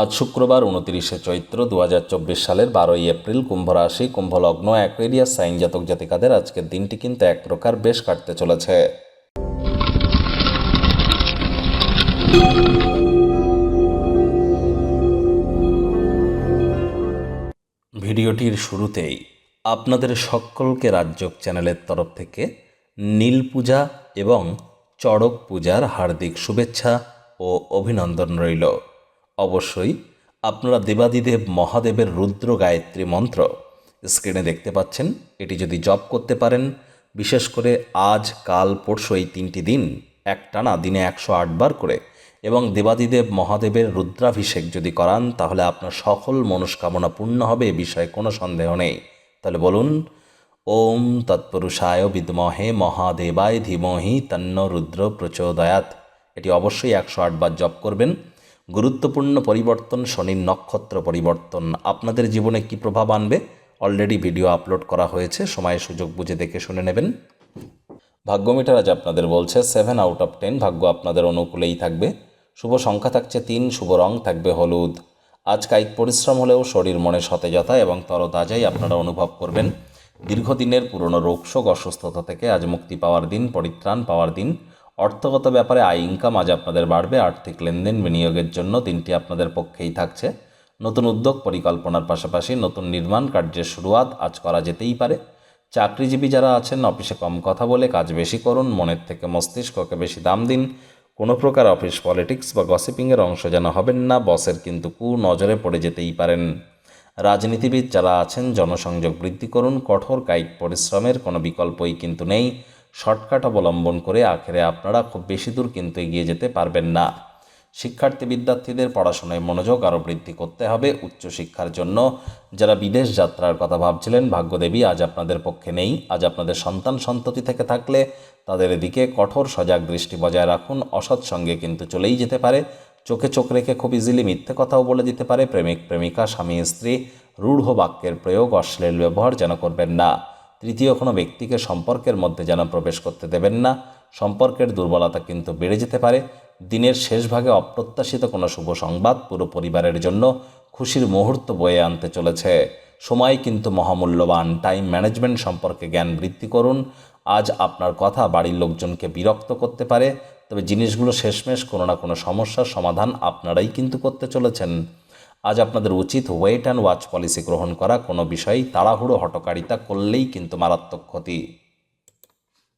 আজ শুক্রবার উনতিরিশে চৈত্র দু হাজার চব্বিশ সালের বারোই এপ্রিল কুম্ভ রাশি কুম্ভ লগ্ন অ্যাকুয়েরিয়াস সাইন জাতক জাতিকাদের আজকের দিনটি কিন্তু এক প্রকার বেশ কাটতে চলেছে। ভিডিওটির শুরুতেই আপনাদের সকলকে রাজ্যক চ্যানেলের তরফ থেকে নীল পূজা এবং চড়ক পূজার হার্দিক শুভেচ্ছা ও অভিনন্দন রইল। অবশ্যই আপনারা দেবাদিদেব মহাদেবের রুদ্র গায়ত্রী মন্ত্র স্ক্রিনে দেখতে পাচ্ছেন। এটি যদি জপ করতে পারেন, বিশেষ করে আজ, কাল, পরশু এই তিনটি দিন, একটানা দিনে একশো আটবার করে এবং দেবাদিদেব মহাদেবের রুদ্রাভিষেক যদি করান, তাহলে আপনার সকল মনস্কামনা পূর্ণ হবে, এ বিষয়ে কোনো সন্দেহ নেই। তাহলে বলুন, ওম তৎপুরুষায় বিদ্মহে মহাদেবায় ধীমহি তন্ন রুদ্র প্রচোদয়াত এটি অবশ্যই একশো আটবার জপ করবেন। গুরুত্বপূর্ণ পরিবর্তন, শনির নক্ষত্র পরিবর্তন। আপনাদের জীবনে কি প্রভাব আনবে? অলরেডি ভিডিও আপলোড করা হয়েছে সময় সুযোগ বুঝে দেখে শুনে নেবেন। ভাগ্যমিটার আজ আপনাদের বলছে সেভেন আউট অফ টেন ভাগ্য আপনাদের অনুকূলেই থাকবে। শুভ সংখ্যা থাকছে তিন, শুভ রং থাকবে হলুদ। আজ কায়িক পরিশ্রম হলেও শরীর মনে সতেজতা এবং তরতাজাই আপনারা অনুভব করবেন। দীর্ঘদিনের পুরনো রোগশোক অসুস্থতা থেকে আজ মুক্তি পাওয়ার দিন, পরিত্রাণ পাওয়ার দিন। অর্থগত ব্যাপারে আয় ইনকাম আজ আপনাদের বাড়বে, আর্থিক লেনদেন বিনিয়োগের জন্য দিনটি আপনাদের পক্ষেই থাকছে। নতুন উদ্যোগ পরিকল্পনার পাশাপাশি নতুন নির্মাণ কার্যের শুরুয়াত আজ করা যেতেই পারে। চাকরিজীবী যারা আছেন, অফিসে কম কথা বলে কাজ বেশি করুন, মনের থেকে মস্তিষ্ককে বেশি দাম দিন। কোনো প্রকার অফিস পলিটিক্স বা গসিপিংয়ের অংশ যেন হবেন না, বসের কিন্তু কু নজরে পড়ে যেতেই পারেন। রাজনীতিবিদ যারা আছেন, জনসংযোগ বৃদ্ধি করুন, কঠোর কায়িক পরিশ্রমের কোনো বিকল্পই কিন্তু নেই। শর্টকাট অবলম্বন করে আখেরে আপনারা খুব বেশি দূর কিন্তু এগিয়ে যেতে পারবেন না। শিক্ষার্থী বিদ্যার্থীদের পড়াশোনায় মনোযোগ আরও বৃদ্ধি করতে হবে উচ্চশিক্ষার জন্য। যারা বিদেশ যাত্রার কথা ভাবছিলেন, ভাগ্যদেবী আজ আপনাদের পক্ষে নেই। আজ আপনাদের সন্তান সন্ততি থেকে থাকলে তাদের এদিকে কঠোর সজাগ দৃষ্টি বজায় রাখুন। অসৎ সঙ্গে কিন্তু চলেই যেতে পারে। চোখে চোখ রেখে খুব ইজিলি মিথ্যে কথাও বলে দিতে পারে। প্রেমিক, প্রেমিকা, স্বামী, স্ত্রী, রূঢ় বাক্যের প্রয়োগ, অশ্লীল ব্যবহার যেন করবেন না। তৃতীয় কোনো ব্যক্তিকে সম্পর্কের মধ্যে যেন প্রবেশ করতে দেবেন না। সম্পর্কের দুর্বলতা কিন্তু বেড়ে যেতে পারে। দিনের শেষ ভাগে অপ্রত্যাশিত কোনো শুভ সংবাদ পুরো পরিবারের জন্য খুশির মুহূর্ত বয়ে আনতে চলেছে। সময় কিন্তু মহামূল্যবান। টাইম ম্যানেজমেন্ট সম্পর্কে জ্ঞান বৃদ্ধি করুন। আজ আপনার কথা বাড়ির লোকজনকে বিরক্ত করতে পারে। তবে জিনিসগুলো শেষমেশ কোনো না কোনো সমস্যার সমাধান আপনারাই কিন্তু করতে চলেছেন। আজ আপনাদের উচিত ওয়েট অ্যান্ড ওয়াচ পলিসি গ্রহণ করা। কোনো বিষয়েই তাড়াহুড়ো হটকারিতা করলেই কিন্তু মারাত্মক ক্ষতি।